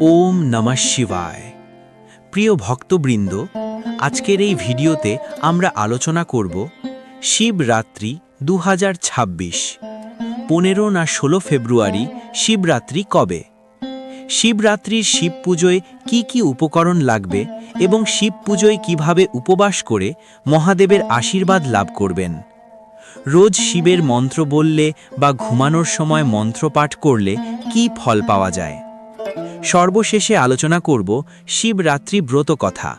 ওম নমঃ শিবায়। প্রিয় ভক্তবৃন্দ, আজকের এই ভিডিওতে আমরা আলোচনা করব শিবরাত্রি দু হাজার ছাব্বিশ, পনেরো না ষোলো ফেব্রুয়ারি শিবরাত্রি কবে? শিবরাত্রির শিব পুজোয় কি কি উপকরণ লাগবে এবং শিব পুজোয় কীভাবে উপবাস করে মহাদেবের আশীর্বাদ লাভ করবেন? রোজ শিবের মন্ত্র বললে বা ঘুমানোর সময় মন্ত্র পাঠ করলে কি ফল পাওয়া যায়? সর্বশেষে আলোচনা করব শিবরাত্রি ব্রত কথা,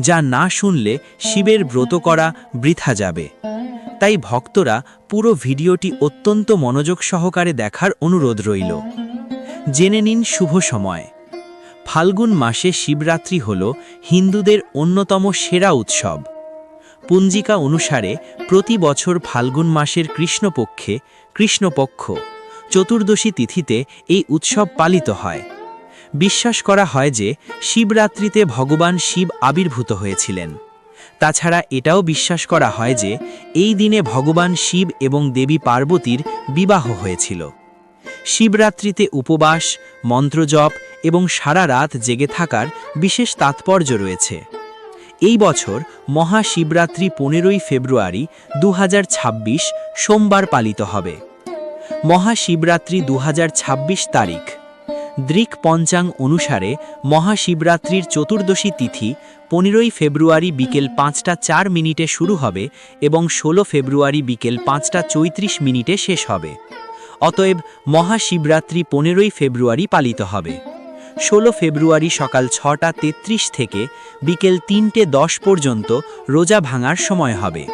যা না শুনলে শিবের ব্রত করা বৃথা যাবে। তাই ভক্তরা পুরো ভিডিওটি অত্যন্ত মনোযোগ সহকারে দেখার অনুরোধ রইল। জেনে নিন শুভ সময়। ফাল্গুন মাসে শিবরাত্রি হল হিন্দুদের অন্যতম সেরা উৎসব। পুঞ্জিকা অনুসারে প্রতি বছর ফাল্গুন মাসের কৃষ্ণপক্ষে, কৃষ্ণপক্ষ, চতুর্দশী তিথিতে এই উৎসব পালিত হয়। বিশ্বাস করা হয় যে শিবরাত্রিতে ভগবান শিব আবির্ভূত হয়েছিলেন। তাছাড়া এটাও বিশ্বাস করা হয় যে এই দিনে ভগবান শিব এবং দেবী পার্বতীর বিবাহ হয়েছিল। শিবরাত্রিতে উপবাস, মন্ত্রজপ এবং সারা রাত জেগে থাকার বিশেষ তাৎপর্য রয়েছে। এই বছর মহাশিবরাত্রি পনেরোই ফেব্রুয়ারি দু হাজার ছাব্বিশ সোমবার পালিত হবে। মহাশিবরাত্রি দু হাজার ছাব্বিশ তারিখ। দৃক পঞ্চাং অনুসারে মহাশিবরাত্রির চতুর্দশী তিথি পনেরোই ফেব্রুয়ারি বিকেল পাঁচটা চার মিনিটে শুরু হবে এবং ষোলো ফেব্রুয়ারি বিকেল পাঁচটা চৈত্রিশ মিনিটে শেষ হবে। অতএব মহাশিবরাত্রি পনেরোই ফেব্রুয়ারি পালিত হবে। ষোলো ফেব্রুয়ারি সকাল ছটা তেত্রিশ থেকে বিকেল তিনটে দশ পর্যন্ত রোজা ভাঙার সময় হবে।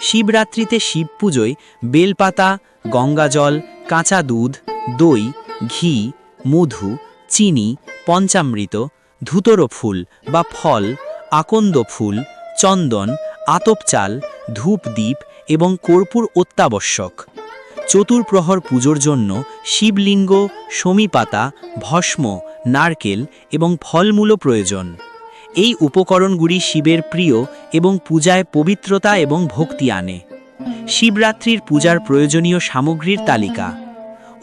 শিবরাত্রিতে শিব পুজোয় বেলপাতা, গঙ্গাজল, কাঁচা দুধ, দই ঘি, মধু, চিনি, পঞ্চামৃত, ধুতরো ফুল বা ফল, আকন্দ ফুল, চন্দন আতপ চাল ধূপ দ্বীপ এবং কর্পূর অত্যাবশ্যক। চতুর্প্রহর পুজোর জন্য শিবলিঙ্গ সমীপাতা ভস্ম, নারকেল এবং ফলমূল প্রয়োজন। এই উপকরণগুলি শিবের প্রিয় এবং পূজায় পবিত্রতা এবং ভক্তি আনে। শিবরাত্রির পূজার প্রয়োজনীয় সামগ্রীর তালিকা।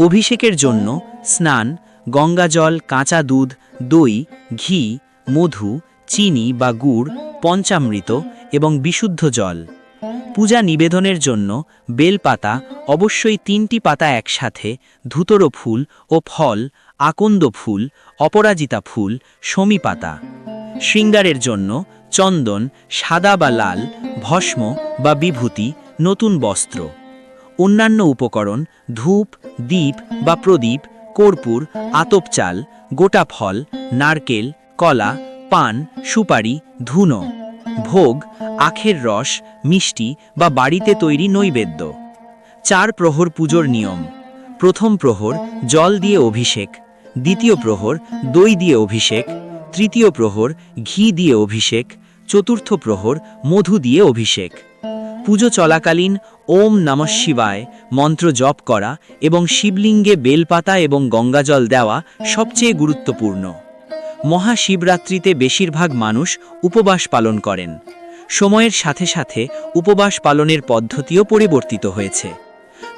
অভিষেকের জন্য স্নান, গঙ্গাজল, কাঁচা দুধ, দই, ঘি, মধু, চিনি বা গুড়, পঞ্চামৃত এবং বিশুদ্ধ জল। পূজা নিবেদনের জন্য বেলপাতা, অবশ্যই তিনটি পাতা একসাথে, ধুতরো ফুল ও ফল, আকন্দ ফুল, অপরাজিতা ফুল সমী পাতা। শৃঙ্গারের জন্য চন্দন, সাদা বা লাল, ভস্ম বা বিভূতি, নতুন বস্ত্র। অন্যান্য উপকরণ, ধূপ, দ্বীপ বা প্রদীপ, কর্পূর আতপ চাল গোটা ফল, নারকেল, কলা, পান, সুপারি, ধুনো, ভোগ, আখের রস, মিষ্টি বা বাড়িতে তৈরি নৈবেদ্য। চার প্রহর পুজোর নিয়ম। প্রথম প্রহর, জল দিয়ে অভিষেক। দ্বিতীয় প্রহর, দই দিয়ে অভিষেক। তৃতীয় প্রহর, ঘি দিয়ে অভিষেক। চতুর্থ প্রহর মধু দিয়ে অভিষেক। পুজো চলাকালীন ওম নমঃ শিবায় মন্ত্র জপ করা এবং শিবলিঙ্গে বেলপাতা এবং গঙ্গাজল দেওয়া সবচেয়ে গুরুত্বপূর্ণ। মহাশিবরাত্রিতে বেশিরভাগ মানুষ উপবাস পালন করেন। সময়ের সাথে সাথে উপবাস পালনের পদ্ধতিও পরিবর্তিত হয়েছে।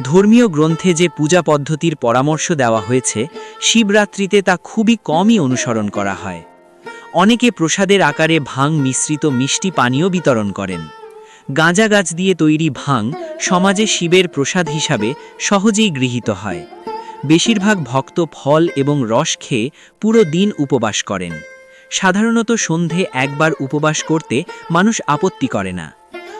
ধর্মীয় গ্রন্থে যে পূজা পদ্ধতির পরামর্শ দেওয়া হয়েছে, শিবরাত্রিতে তা খুবই কমই অনুসরণ করা হয়। অনেকে প্রসাদের আকারে ভাং মিশ্রিত মিষ্টি পানীয় বিতরণ করেন। গাঁজা গাছ দিয়ে তৈরি ভাং সমাজে শিবের প্রসাদ হিসাবে সহজেই গৃহীত হয়। বেশিরভাগ ভক্ত ফল এবং রস খেয়ে পুরো দিন উপবাস করেন। সাধারণত সন্ধে একবার উপবাস করতে মানুষ আপত্তি করে না।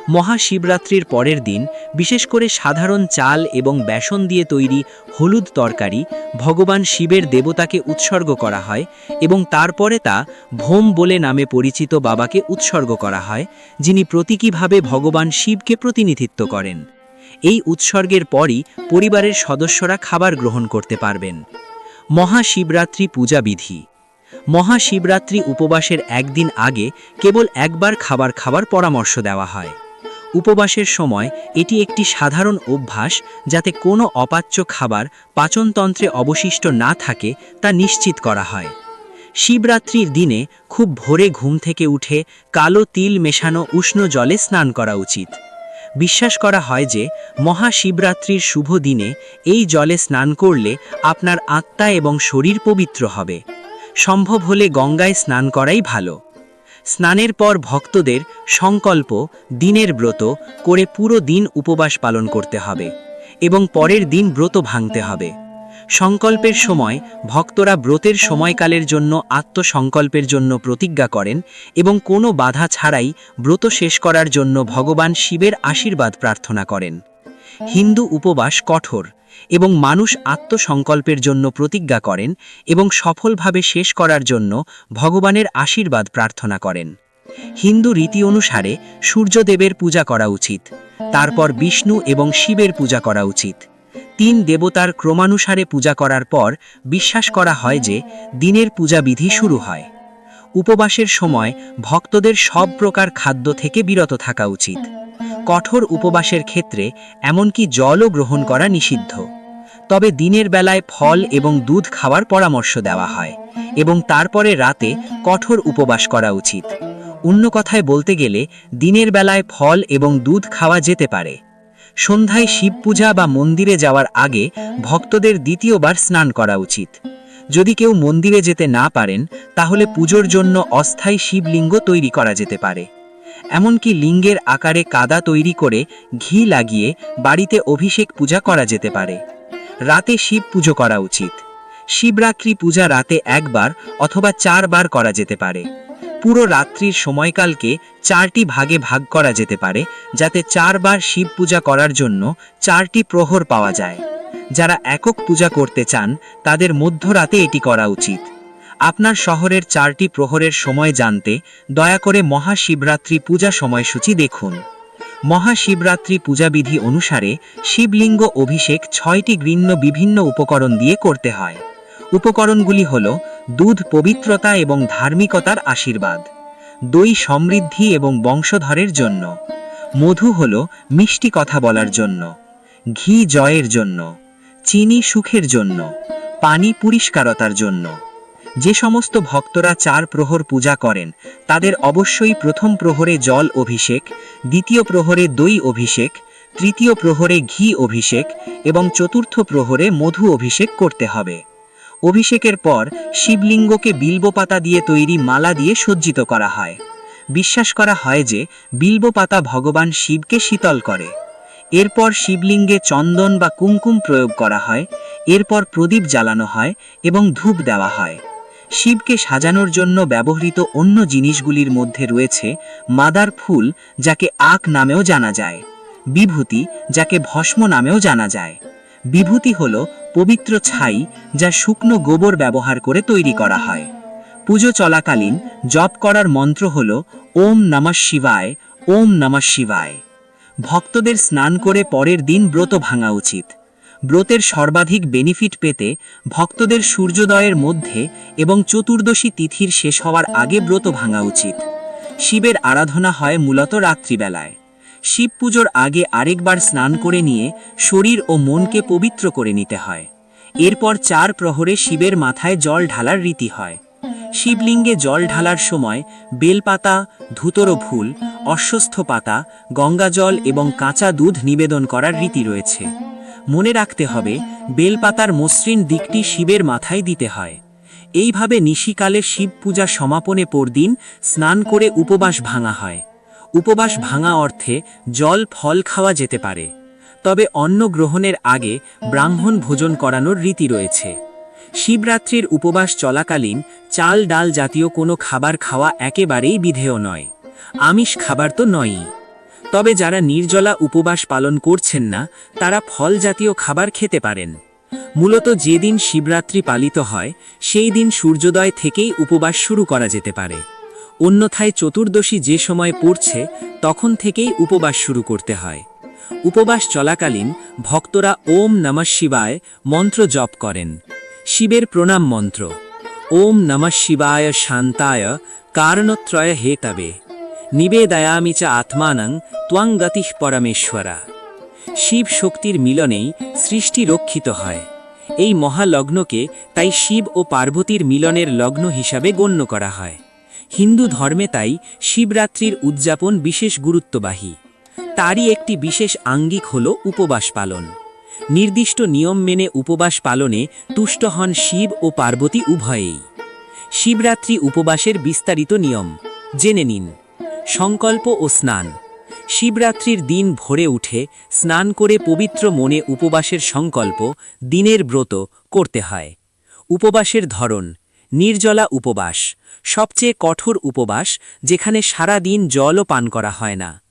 মহাশিবরাত্রির পরের দিন, বিশেষ করে সাধারণ চাল এবং বেসন দিয়ে তৈরি হলুদ তরকারি, ভগবান শিবের দেবতাকে উৎসর্গ করা হয় এবং তারপরে তা ভোম বলে নামে পরিচিত বাবাকে উৎসর্গ করা হয়, যিনি প্রতীকীভাবে ভগবান শিবকে প্রতিনিধিত্ব করেন। এই উৎসর্গের পরই পরিবারের সদস্যরা খাবার গ্রহণ করতে পারবেন। মহাশিবরাত্রি পূজা বিধি মহাশিবরাত্রি উপবাসের একদিন আগে কেবল একবার খাবার খাবার পরামর্শ দেওয়া হয়। উপবাসের সময় এটি একটি সাধারণ অভ্যাস যাতে কোনো অপাচ্য খাবার পাচনতন্ত্রে অবশিষ্ট না থাকে তা নিশ্চিত করা হয়। শিবরাত্রির দিনে খুব ভোরে ঘুম থেকে উঠে কালো তিল মেশানো উষ্ণ জলে স্নান করা উচিত। বিশ্বাস করা হয় যে মহাশিবরাত্রির শুভ দিনে এই জলে স্নান করলে আপনার আত্মা এবং শরীর পবিত্র হবে। সম্ভব হলে গঙ্গায় স্নান করাই ভালো। স্নানের পর ভক্তদের সংকল্প, দিনের ব্রত করে পুরো দিন উপবাস পালন করতে হবে এবং পরের দিন ব্রত ভাঙতে হবে। সংকল্পের সময় ভক্তরা ব্রতের সময়কালের জন্য আত্মসংকল্পের জন্য প্রতিজ্ঞা করেন এবং কোনো বাধা ছাড়াই ব্রত শেষ করার জন্য ভগবান শিবের আশীর্বাদ প্রার্থনা করেন। হিন্দু উপবাস কঠোর এবং মানুষ আত্মসংকল্পের জন্য প্রতিজ্ঞা করেন এবং সফলভাবে শেষ করার জন্য ভগবানের আশীর্বাদ প্রার্থনা করেন। হিন্দু রীতি অনুসারে সূর্যদেবের পূজা করা উচিত, তারপর বিষ্ণু এবং শিবের পূজা করা উচিত। তিন দেবতার ক্রমানুসারে পূজা করার পর বিশ্বাস করা হয় যে দিনের পূজাবিধি শুরু হয়। উপবাসের সময় ভক্তদের সব প্রকার খাদ্য থেকে বিরত থাকা উচিত। কঠোর উপবাসের ক্ষেত্রে এমনকি জলও গ্রহণ করা নিষিদ্ধ। তবে দিনের বেলায় ফল এবং দুধ খাওয়ার পরামর্শ দেওয়া হয় এবং তারপরে রাতে কঠোর উপবাস করা উচিত। অন্য কথায় বলতে গেলে, দিনের বেলায় ফল এবং দুধ খাওয়া যেতে পারে। সন্ধ্যায় শিব পূজা বা মন্দিরে যাওয়ার আগে ভক্তদের দ্বিতীয়বার স্নান করা উচিত। যদি কেউ মন্দিরে যেতে না পারেন, তাহলে পুজোর জন্য অস্থায়ী শিবলিঙ্গ তৈরি করা যেতে পারে। এমনকি লিঙ্গের আকারে কাদা তৈরি করে ঘি লাগিয়ে বাড়িতে অভিষেক পূজা করা যেতে পারে। রাতে শিব পুজো করা উচিত। শিবরাত্রি পূজা রাতে একবার অথবা চারবার করা যেতে পারে। পুরো রাত্রির সময়কালকে চারটি ভাগে ভাগ করা যেতে পারে, যাতে চারবার শিব পূজা করার জন্য চারটি প্রহর পাওয়া যায়। যারা একক পূজা করতে চান, তাদের মধ্যরাতে এটি করা উচিত। আপনার শহরের চারটি প্রহরের সময় জানতে দয়া করে মহাশিবরাত্রি পূজা সময়সূচি দেখুন। মহাশিবরাত্রি পূজাবিধি অনুসারে শিবলিঙ্গ অভিষেক ছয়টি গৃহ্য বিভিন্ন উপকরণ দিয়ে করতে হয়। উপকরণগুলি হল দুধ পবিত্রতা এবং ধার্মিকতার আশীর্বাদ, দই সমৃদ্ধি এবং বংশধরের জন্য, মধু হল মিষ্টি কথা বলার জন্য, ঘি জয়ের জন্য। চিনি সুখের জন্য, পানি পরিষ্কারতার জন্য। যে সমস্ত ভক্তরা চার প্রহর পূজা করেন, তাদের অবশ্যই প্রথম প্রহরে জল অভিষেক, দ্বিতীয় প্রহরে দই অভিষেক, তৃতীয় প্রহরে ঘি অভিষেক এবং চতুর্থ প্রহরে মধু অভিষেক করতে হবে। অভিষেকের পর শিবলিঙ্গকে বিল্বপাতা দিয়ে তৈরি মালা দিয়ে সজ্জিত করা হয়। বিশ্বাস করা হয় যে বিল্বপাতা ভগবান শিবকে শীতল করে। এরপর শিবলিঙ্গে চন্দন বা কুমকুম প্রয়োগ করা হয়, এরপর প্রদীপ জ্বালানো হয় এবং ধূপ দেওয়া হয়। শিবকে সাজানোর জন্য ব্যবহৃত অন্য জিনিসগুলির মধ্যে রয়েছে মাদার ফুল, যাকে আক নামেও জানা যায়, বিভূতি, যাকে ভস্ম নামেও জানা যায়। বিভূতি হল পবিত্র ছাই যা শুকনো গোবর ব্যবহার করে তৈরি করা হয়। পুজো চলাকালীন জপ করার মন্ত্র হল, ওম নমঃ শিবায়, ওম নমঃ শিবায়। ভক্তদের স্নান করে পরের দিন ব্রত ভাঙা উচিত। ব্রতের সর্বাধিক বেনিফিট পেতে ভক্তদের সূর্যোদয়ের মধ্যে এবং চতুর্দশী তিথির শেষ হওয়ার আগে ব্রত ভাঙা উচিত। শিবের আরাধনা হয় মূলত রাত্রিবেলায়। শিব পুজোর আগে আরেকবার স্নান করে নিয়ে শরীর ও মনকে পবিত্র করে নিতে হয়। এরপর চার প্রহরে শিবের মাথায় জল ঢালার রীতি হয়। শিবলিঙ্গে জল ঢালার সময় বেলপাতা, ধুতর ফুল, অশ্বস্থ পাতা গঙ্গাজল এবং কাঁচা দুধ নিবেদন করার রীতি রয়েছে। মনে রাখতে হবে, বেলপাতার মসৃণ দিকটি শিবের মাথায় দিতে হয়। এইভাবে নিশিকালে শিব পূজা সমাপনে পরদিন স্নান করে উপবাস ভাঙা হয়। উপবাস ভাঙা অর্থে জল, ফল খাওয়া যেতে পারে। তবে অন্ন গ্রহণের আগে ব্রাহ্মণ ভোজন করানোর রীতি রয়েছে। শিবরাত্রির উপবাস চলাকালীন চাল ডাল জাতীয় কোনো খাবার খাওয়া একেবারেই বিধেয় নয়। আমিষ খাবার তো নয়ই। তবে যারা নির্জলা উপবাস পালন করছেন না, তারা ফল জাতীয় খাবার খেতে পারেন। মূলত যেদিন শিবরাত্রি পালিত হয়, সেই দিন সূর্যোদয় থেকেই উপবাস শুরু করা যেতে পারে। অন্যথায় চতুর্দশী যে সময় পড়ছে, তখন থেকেই উপবাস শুরু করতে হয়। উপবাস চলাকালীন ভক্তরা ওম নমঃ শিবায় মন্ত্র জপ করেন। শিবের প্রণাম মন্ত্র। ওম নমঃ শিবায় শান্তায় কারণত্রয় হেতবে নিবেদয়ামি চ আত্মানং ত্বং গতিঃ পরমেশ্বরা। শিব শক্তির মিলনেই সৃষ্টি রক্ষিত হয়। এই মহালগ্নকে তাই শিব ও পার্বতীর মিলনের লগ্ন হিসাবে গণ্য করা হয়। হিন্দু ধর্মে তাই শিবরাত্রির উদযাপন বিশেষ গুরুত্ববাহী। তারই একটি বিশেষ আঙ্গিক হল উপবাস পালন। নির্দিষ্ট নিয়ম মেনে উপবাস পালনে তুষ্ট হন শিব ও পার্বতী উভয়েই। শিবরাত্রি উপবাসের বিস্তারিত নিয়ম। জেনে নিন। সংকল্প ও স্নান। শিবরাত্রির দিন ভোরে উঠে স্নান করে পবিত্র মনে উপবাসের সংকল্প দিনের ব্রত করতে হয়। উপবাসের ধরন। নির্জলা উপবাস। সবচেয়ে কঠোর উপবাস যেখানে সারা দিন জলও পান করা হয় না।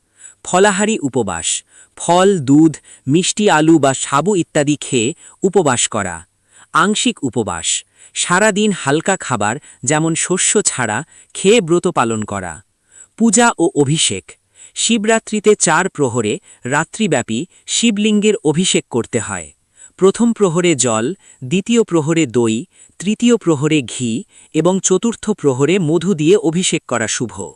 ফলাহারি উপবাস। ফল, দুধ, মিষ্টি আলু বা সাবু ইত্যাদি খেয়ে উপবাস করা। আংশিক উপবাস। সারা দিন হালকা খাবার, যেমন শস্য ছাড়া, খেয়ে ব্রত পালন করা। পূজা ও অভিষেক। শিবরাত্রিতে চার প্রহরে রাত্রিব্যাপী শিবলিঙ্গের অভিষেক করতে হয়। প্রথম প্রহরে জল, দ্বিতীয় প্রহরে দই, তৃতীয় প্রহরে ঘি এবং চতুর্থ প্রহরে মধু দিয়ে অভিষেক করা শুভ।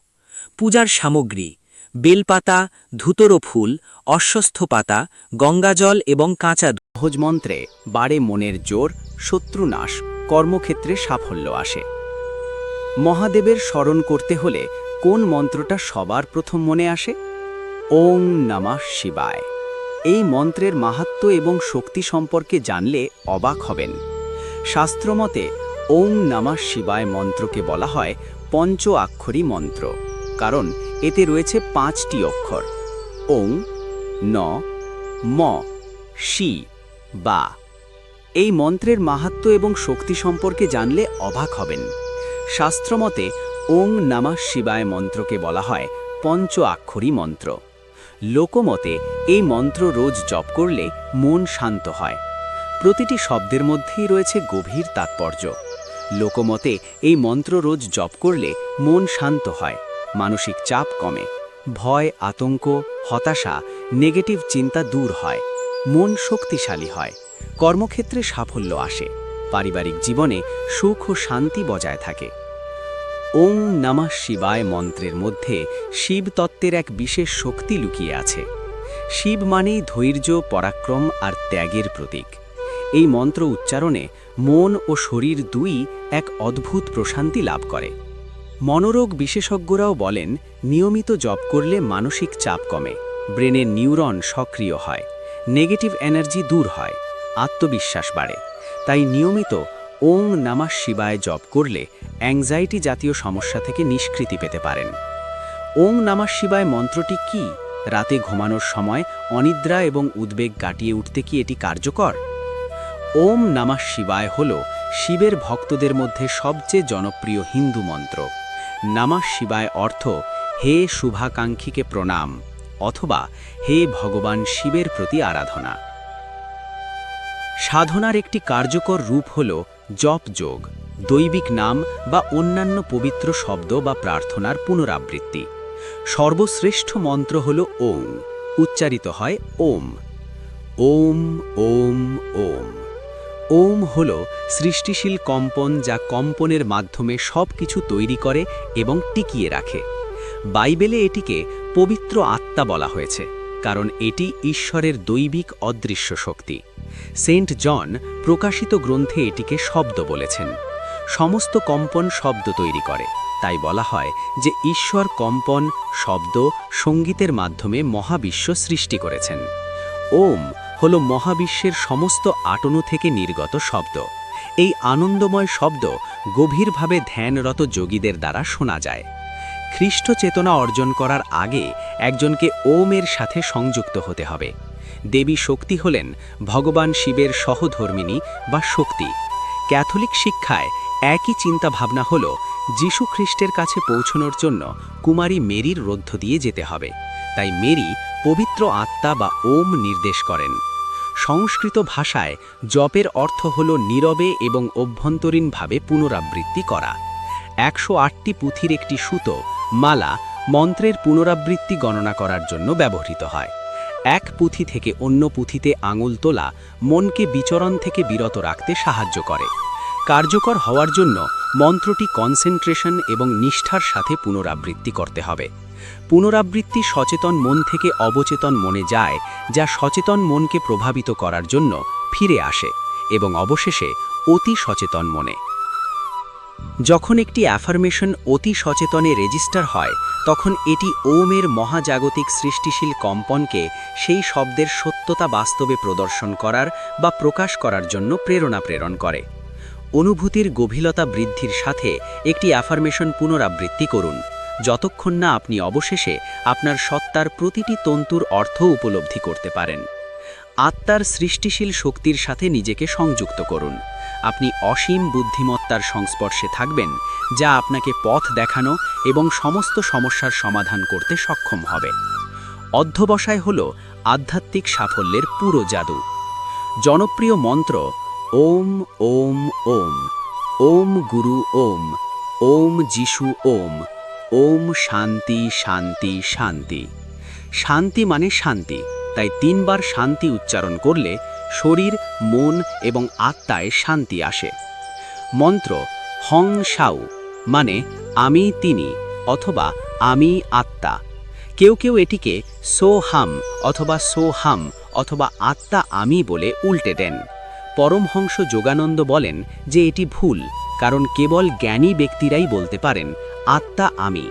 পূজার সামগ্রী। বেলপাতা, ধুতরো ফুল, অশ্বস্থ পাতা, গঙ্গাজল এবং কাঁচা। সহজ মন্ত্রে বাড়ে মনের জোর, শত্রুনাশ, কর্মক্ষেত্রে সাফল্য আসে। মহাদেবের স্মরণ করতে হলে কোন মন্ত্রটা সবার প্রথম মনে আসে? ওং নমঃ শিবায়। এই মন্ত্রের মাহাত্ম্য এবং শক্তি সম্পর্কে জানলে অবাক হবেন। শাস্ত্রমতে ওং নমঃ শিবায় মন্ত্রকে বলা হয় পঞ্চ আক্ষরী মন্ত্র। কারণ এতে রয়েছে পাঁচটি অক্ষর। ওং, ন, ম, শি, বা। এই মন্ত্রের মাহাত্ম্য এবং শক্তি সম্পর্কে জানলে অবাক হবেন। শাস্ত্রমতে, ওং নমঃ শিবায় মন্ত্রকে বলা হয় পঞ্চ আক্ষরী মন্ত্র। লোকমতে, এই মন্ত্র রোজ জপ করলে মন শান্ত হয়। প্রতিটি শব্দের মধ্যেই রয়েছে গভীর তাৎপর্য। লোকমতে, এই মন্ত্র রোজ জপ করলে মন শান্ত হয়। মানসিক চাপ কমে, ভয়, আতঙ্ক, হতাশা, নেগেটিভ চিন্তা দূর হয়, মন শক্তিশালী হয়, কর্মক্ষেত্রে সাফল্য আসে, পারিবারিক জীবনে সুখ ও শান্তি বজায় থাকে। ওং নমঃ শিবায় মন্ত্রের মধ্যে শিব তত্ত্বের এক বিশেষ শক্তি লুকিয়ে আছে। শিব মানেই ধৈর্য, পরাক্রম আর ত্যাগের প্রতীক। এই মন্ত্র উচ্চারণে মন ও শরীর দুই এক অদ্ভুত প্রশান্তি লাভ করে। মনোরোগ বিশেষজ্ঞরাও বলেন, নিয়মিত জপ করলে মানসিক চাপ কমে, ব্রেনের নিউরন সক্রিয় হয়, নেগেটিভ এনার্জি দূর হয়, আত্মবিশ্বাস বাড়ে। তাই নিয়মিত ওং নামা শিবায় জপ করলে অ্যাংজাইটি জাতীয় সমস্যা থেকে নিষ্কৃতি পেতে পারেন। ওং নামা শিবায় মন্ত্রটি কি? রাতে ঘুমানোর সময় অনিদ্রা এবং উদ্বেগ কাটিয়ে উঠতে কি এটি কার্যকর? ওম নামা শিবায় হল শিবের ভক্তদের মধ্যে সবচেয়ে জনপ্রিয় হিন্দু মন্ত্র। নামা শিবায় অর্থ হে শুভাকাঙ্ক্ষীকে প্রণাম অথবা হে ভগবান শিবের প্রতি আরাধনা। সাধনার একটি কার্যকর রূপ হল জপ যোগ, দৈবিক নাম বা অন্যান্য পবিত্র শব্দ বা প্রার্থনার পুনরাবৃত্তি। সর্বশ্রেষ্ঠ মন্ত্র হল ওং উচ্চারিত হয় ওম। ওম ওম ওম। ওম হল সৃষ্টিশীল কম্পন যা কম্পনের মাধ্যমে সব কিছু তৈরি করে এবং টিকিয়ে রাখে। বাইবেলে এটিকে পবিত্র আত্মা বলা হয়েছে, কারণ এটি ঈশ্বরের দৈবিক অদৃশ্য শক্তি। সেন্ট জন প্রকাশিত গ্রন্থে এটিকে শব্দ বলেছেন। সমস্ত কম্পন শব্দ তৈরি করে, তাই বলা হয় যে ঈশ্বর কম্পন, শব্দ, সঙ্গীতের মাধ্যমে মহাবিশ্ব সৃষ্টি করেছেন। ওম হল মহাবিশ্বের সমস্ত আটনু থেকে নির্গত শব্দ। এই আনন্দময় শব্দ গভীরভাবে ধ্যানরত যোগীদের দ্বারা শোনা যায়। খ্রিস্ট চেতনা অর্জন করার আগে একজনকে ওমের সাথে সংযুক্ত হতে হবে। দেবী শক্তি হলেন ভগবান শিবের সহধর্মিনী বা শক্তি। ক্যাথলিক শিক্ষায় একই চিন্তা ভাবনা হল যীশু খ্রিস্টের কাছে পৌঁছনোর জন্য কুমারী মেরির রোধ্য দিয়ে যেতে হবে। তাই মেরি পবিত্র আত্মা বা ওম নির্দেশ করেন। সংস্কৃত ভাষায় জপের অর্থ হল নীরবে এবং অভ্যন্তরীণভাবে পুনরাবৃত্তি করা। একশো আটটি পুঁথির একটি সুতো, মালা, মন্ত্রের পুনরাবৃত্তি গণনা করার জন্য ব্যবহৃত হয়। এক পুঁথি থেকে অন্য পুঁথিতে আঙুল তোলা মনকে বিচরণ থেকে বিরত রাখতে সাহায্য করে। কার্যকর হওয়ার জন্য মন্ত্রটি কনসেন্ট্রেশন এবং নিষ্ঠার সাথে পুনরাবৃত্তি করতে হবে। পুনরাবৃত্তি সচেতন মন থেকে অবচেতন মনে যায়, যা সচেতন মনকে প্রভাবিত করার জন্য ফিরে আসে, এবং অবশেষে অতি সচেতন মনে। যখন একটি অ্যাফার্মেশন অতি সচেতনে রেজিস্টার হয়, তখন এটি ওমের মহাজাগতিক সৃষ্টিশীল কম্পনকে সেই শব্দের সত্যতা বাস্তবে প্রদর্শন করার বা প্রকাশ করার জন্য প্রেরণা প্রেরণ করে। অনুভূতির গভীরতা বৃদ্ধির সাথে একটি অ্যাফার্মেশন পুনরাবৃত্তি করুন। যতক্ষণ না আপনি অবশেষে আপনার সত্তার প্রতিটি তন্তুর অর্থ উপলব্ধি করতে পারেন। আত্মার সৃষ্টিশীল শক্তির সাথে নিজেকে সংযুক্ত করুন। আপনি অসীম বুদ্ধিমত্তার সংস্পর্শে থাকবেন, যা আপনাকে পথ দেখানো এবং সমস্ত সমস্যার সমাধান করতে সক্ষম হবে। অধ্যবসায় হল আধ্যাত্মিক সাফল্যের পুরো জাদু। জনপ্রিয় মন্ত্র, ওম ওম ওম। ওম গুরু, ওম। ওম যিশু, ওম। ওম শান্তি শান্তি শান্তি। শান্তি মানে শান্তি, তাই তিনবার শান্তি উচ্চারণ করলে শরীর, মন এবং আত্মায় শান্তি আসে। মন্ত্র, হং সাউ মানে আমি, তিনি, অথবা আমি, আত্মা। কেউ কেউ এটিকে সো হাম অথবা সো হাম অথবা আত্মা আমি বলে উল্টে দেন। পরমহংস যোগানন্দ বলেন যে এটি ভুল, কারণ কেবল জ্ঞানী ব্যক্তিরাই বলতে পারেন আত্মা আমি।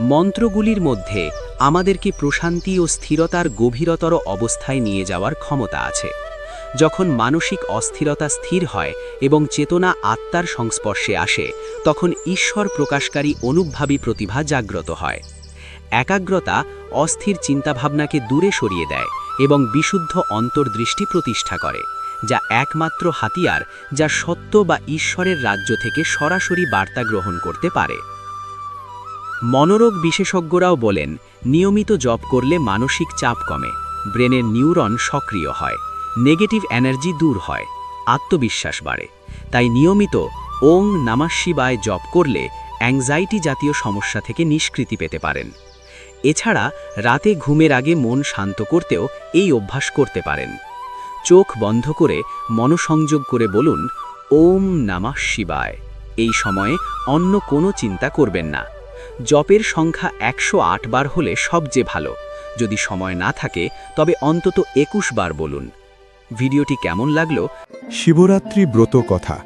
মন্ত্রগুলির মধ্যে আমাদেরকে প্রশান্তি ও স্থিরতার গভীরতর অবস্থায় নিয়ে যাওয়ার ক্ষমতা আছে। যখন মানসিক অস্থিরতা স্থির হয় এবং চেতনা আত্মার সংস্পর্শে আসে, তখন ঈশ্বর প্রকাশকারী অনুভবী প্রতিভা জাগ্রত হয়। একাগ্রতা অস্থির চিন্তাভাবনাকে দূরে সরিয়ে দেয় এবং বিশুদ্ধ অন্তর্দৃষ্টি প্রতিষ্ঠা করে। যা একমাত্র হাতিয়ার যা সত্য বা ঈশ্বরের রাজ্য থেকে সরাসরি বার্তা গ্রহণ করতে পারে। মনোরোগ বিশেষজ্ঞরাও বলেন, নিয়মিত জপ করলে মানসিক চাপ কমে, ব্রেনের নিউরন সক্রিয় হয়, নেগেটিভ এনার্জি দূর হয়, আত্মবিশ্বাস বাড়ে। তাই নিয়মিত ওং নামা শিবায় জপ করলে অ্যাংজাইটি জাতীয় সমস্যা থেকে নিষ্কৃতি পেতে পারেন। এছাড়া রাতে ঘুমের আগে মন শান্ত করতেও এই অভ্যাস করতে পারেন। চোখ বন্ধ করে মনসংযোগ করে বলুন, ওম নামা শিবায়। এই সময়ে অন্য কোনো চিন্তা করবেন না। জপের সংখ্যা একশো আট বার হলে সবচেয়ে ভালো। যদি সময় না থাকে, তবে অন্তত একুশ বার বলুন। ভিডিওটি কেমন লাগল? শিবরাত্রি ব্রত কথা,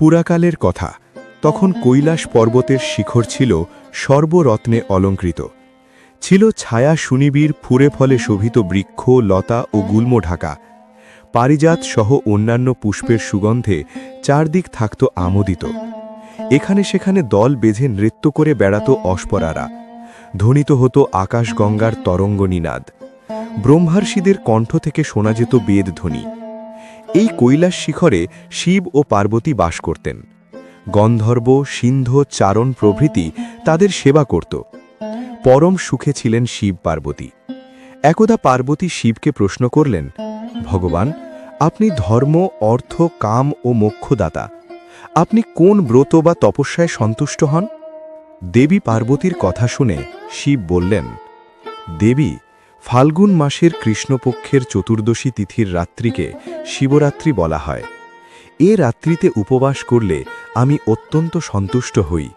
পুরাকালের কথা, তখন কৈলাস পর্বতের শিখর ছিল সর্বরত্নে অলঙ্কৃত। ছিল ছায়া সুনিবিড়, ফুরে ফলে শোভিত বৃক্ষ, লতা ও গুল্ম ঢাকা। পারিজাত সহ অন্যান্য পুষ্পের সুগন্ধে চারদিক থাকত আমোদিত। এখানে সেখানে দল বেঁধে নৃত্য করে বেড়াত অস্পরারা। ধ্বনিত হতো আকাশগঙ্গার তরঙ্গ নিনাদ। ব্রহ্মার্ষিদের কণ্ঠ থেকে শোনা যেত বেদধ্বনি এই কৈলাস শিখরে শিব ও পার্বতী বাস করতেন। গন্ধর্ব, সিন্ধ, চারণ প্রভৃতি তাদের সেবা করত। পরম সুখে ছিলেন শিব পার্বতী। একদা পার্বতী শিবকে প্রশ্ন করলেন, ভগবান, আপনি ধর্ম, অর্থ, কাম ও মোক্ষদাতা। আপনি কোন ব্রত বা তপস্যায় সন্তুষ্ট হন? দেবী পার্বতীর কথা শুনে শিব বললেন, দেবী, ফাল্গুন মাসের কৃষ্ণপক্ষের চতুর্দশী তিথির রাত্রিকে শিবরাত্রি বলা হয়। এ রাত্রিতে উপবাস করলে আমি অত্যন্ত সন্তুষ্ট হই।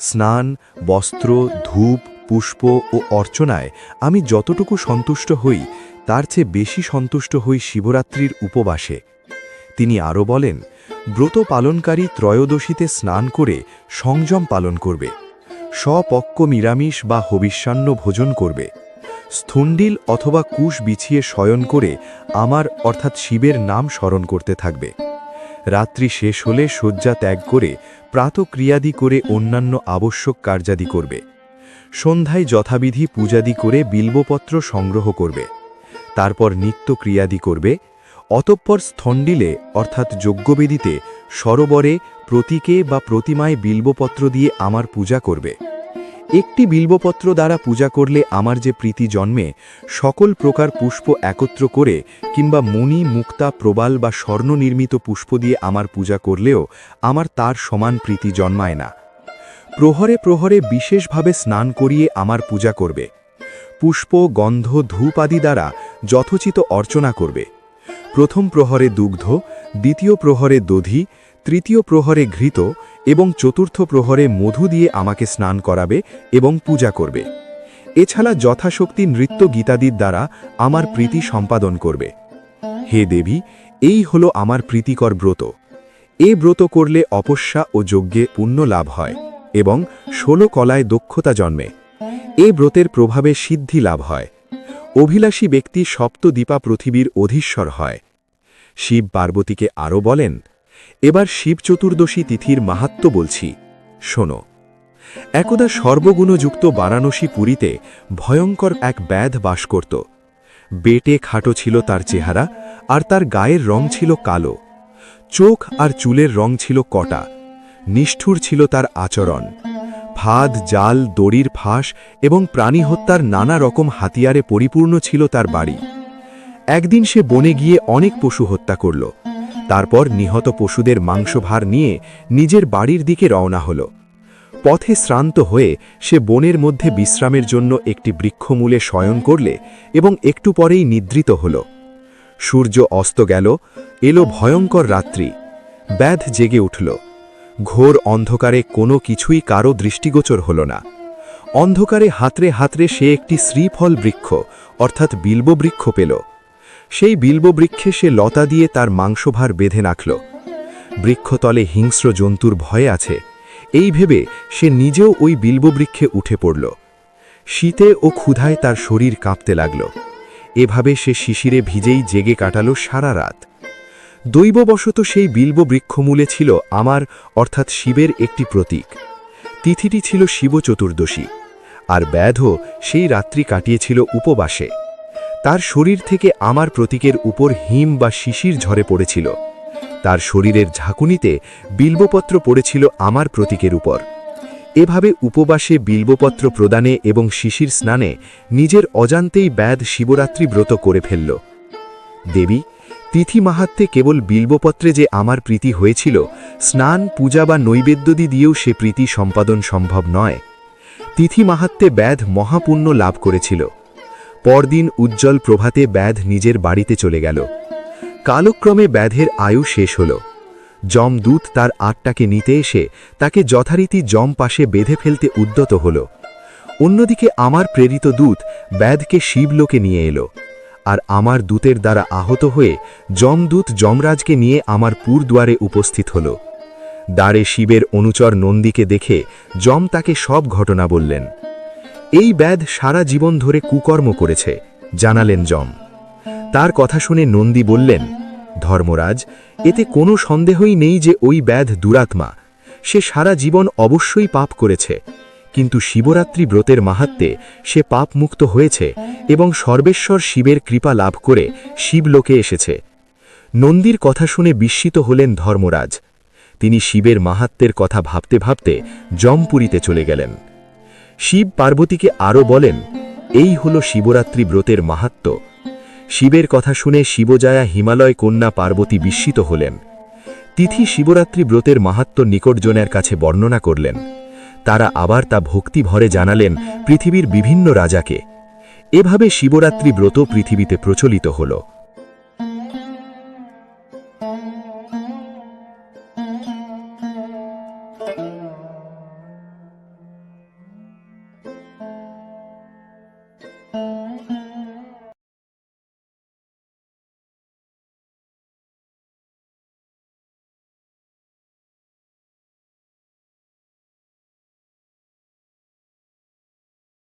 স্নান, বস্ত্র, ধূপ পুষ্প ও অর্চনায় আমি যতটুকু সন্তুষ্ট হই, তার চেয়ে বেশি সন্তুষ্ট হই শিবরাত্রির উপবাসে। তিনি আরও বলেন, ব্রত পালনকারী ত্রয়োদশীতে স্নান করে সংযম পালন করবে স্বপক্ক নিরামিষ বা হবিষ্যান্ন ভোজন করবে, স্থুণ্ডিল অথবা কুশ বিছিয়ে শয়ন করে আমার অর্থাৎ শিবের নাম স্মরণ করতে থাকবে। রাত্রি শেষ হলে শয্যা ত্যাগ করে প্রাতক্রিয়াদি করে অন্যান্য আবশ্যক কার্যাদি করবে। সন্ধ্যায় যথাবিধি পূজাদি করে বিল্বপত্র সংগ্রহ করবে। তারপর নিত্য ক্রিয়াদি করবে। অতঃপর স্থণ্ডিলে, অর্থাৎ যজ্ঞবেদিতে, সরোবরে প্রতীকে বা প্রতিমায় বিল্বপত্র দিয়ে আমার পূজা করবে। একটি বিল্বপত্র দ্বারা পূজা করলে আমার যে প্রীতি জন্মে, সকল প্রকার পুষ্প একত্র করে কিংবা মুনি মুক্তা, প্রবাল বা স্বর্ণ নির্মিত পুষ্প দিয়ে আমার পূজা করলেও আমার তার সমান প্রীতি জন্মায় না। প্রহরে প্রহরে বিশেষভাবে স্নান করিয়ে আমার পূজা করবে। পুষ্প, গন্ধ, ধূপ আদি দ্বারা যথোচিত অর্চনা করবে। প্রথম প্রহরে দুগ্ধ, দ্বিতীয় প্রহরে দধি, তৃতীয় প্রহরে ঘৃত এবং চতুর্থ প্রহরে মধু দিয়ে আমাকে স্নান করাবে এবং পূজা করবে। এছাড়া যথাশক্তি নৃত্য গীতাদির দ্বারা আমার প্রীতি সম্পাদন করবে। হে দেবী, এই হলো আমার প্রীতিকর ব্রত। এ ব্রত করলে অপস্যা ও যজ্ঞে পুণ্য লাভ হয়। এবং ষোলো কলায় দক্ষতা জন্মে। এ ব্রতের প্রভাবে সিদ্ধি লাভ হয়। অভিলাষী ব্যক্তি সপ্তদীপা পৃথিবীর অধীশ্বর হয়। শিব পার্বতীকে আরও বলেন, এবার শিব চতুর্দশী তিথির মাহাত্ম বলছি। শোনো, একদা সর্বগুণযুক্ত বারাণসী পুরীতে ভয়ঙ্কর এক ব্যাধ বাস করত। বেটে খাটো ছিল তার চেহারা, আর তার গায়ের রং ছিল কালো। চোখ আর চুলের রং ছিল কটা। নিষ্ঠুর ছিল তার আচরণ। ফাঁদ, জাল, দড়ির ফাঁস এবং প্রাণী হত্যার নানা রকম হাতিয়ারে পরিপূর্ণ ছিল তার বাড়ি। একদিন সে বনে গিয়ে অনেক পশু হত্যা করল। তারপর নিহত পশুদের মাংসভার নিয়ে নিজের বাড়ির দিকে রওনা হল। পথে শ্রান্ত হয়ে সে বনের মধ্যে বিশ্রামের জন্য একটি বৃক্ষমূলে শয়ন করলে এবং একটু পরেই নিদ্রিত হল। সূর্য অস্ত গেল, এলো ভয়ঙ্কর রাত্রি। ব্যাধ জেগে উঠল। ঘোর অন্ধকারে কোনো কিছুই কারও দৃষ্টিগোচর হল না। অন্ধকারে হাতরে হাতরে সে একটি শ্রীফল বৃক্ষ, অর্থাৎ বিল্ববৃক্ষ পেল। সেই বিল্ববৃক্ষে সে লতা দিয়ে তার মাংসভার বেঁধে নাখল। বৃক্ষতলে হিংস্র জন্তুর ভয়ে আছে। এই ভেবে সে নিজেও ওই বিল্ববৃক্ষে উঠে পড়ল। শীতে ও ক্ষুধায় তার শরীর কাঁপতে লাগল। এভাবে সে শিশিরে ভিজেই জেগে কাটাল সারা রাত। দৈববশত সেই বিল্ব বৃক্ষমূলে ছিল আমার, অর্থাৎ শিবের একটি প্রতীক। তিথিটি ছিল শিব চতুর্দশী, আর ব্যাধও সেই রাত্রি কাটিয়েছিল উপবাসে। তার শরীর থেকে আমার প্রতীকের উপর হিম বা শিশির ঝরে পড়েছিল। তার শরীরের ঝাঁকুনিতে বিল্বপত্র পড়েছিল আমার প্রতীকের উপর। এভাবে উপবাসে বিল্বপত্র প্রদানে এবং শিশির স্নানে নিজের অজান্তেই ব্যাধ শিবরাত্রি ব্রত করে ফেলল। দেবী তিথি মাহাত্মে কেবল বিল্বপত্রে যে আমার প্রীতি হয়েছিল, স্নান, পূজা বা নৈবেদ্যদি দিয়েও সে প্রীতি সম্পাদন সম্ভব নয়। তিথি মাহাত্মে ব্যাধ মহাপুণ্য লাভ করেছিল। পরদিন উজ্জ্বল প্রভাতে ব্যাধ নিজের বাড়িতে চলে গেল। কালক্রমে ব্যাধের আয়ু শেষ হল। যমদূত তার আটটাকে নিতে এসে তাকে যথারীতি যম পাশে বেঁধে ফেলতে উদ্যত হল। অন্যদিকে আমার প্রেরিত দূত ব্যাধকে শিবলোকে নিয়ে এলো। আর আমার দূতের দ্বারা আহত হয়ে যমদূত যমরাজকে নিয়ে আমার পুরদুয়ারে উপস্থিত হল। দ্বারে শিবের অনুচর নন্দীকে দেখে যম তাকে সব ঘটনা বললেন। এই ব্যাধ সারা জীবন ধরে কুকর্ম করেছে, জানালেন যম। তার কথা শুনে নন্দী বললেন, ধর্মরাজ, এতে কোনো সন্দেহই নেই যে ওই ব্যাধ দুরাত্মা। সে সারা জীবন অবশ্যই পাপ করেছে। কিন্তু শিবরাত্রি ব্রতের মাহাত্মে সে পাপমুক্ত হয়েছে এবং সর্বেশ্বর শিবের কৃপা লাভ করে শিবলোকে এসেছে। নন্দীর কথা শুনে বিস্মিত হলেন ধর্মরাজ। তিনি শিবের মাহাত্মের কথা ভাবতে ভাবতে জমপুরীতে চলে গেলেন। শিব পার্বতীকে আরও বলেন, এই হল শিবরাত্রি ব্রতের মাহাত্ম। শিবের কথা শুনে শিবজায়া হিমালয় কন্যা পার্বতী বিস্মিত হলেন। তিথি শিবরাত্রি ব্রতের মাহাত্ম নিকটজনের কাছে বর্ণনা করলেন। তারা আবার তা ভক্তি ভরে জানালেন পৃথিবীর বিভিন্ন রাজাকে। এভাবে শিবরাত্রি ব্রত পৃথিবীতে প্রচলিত হল।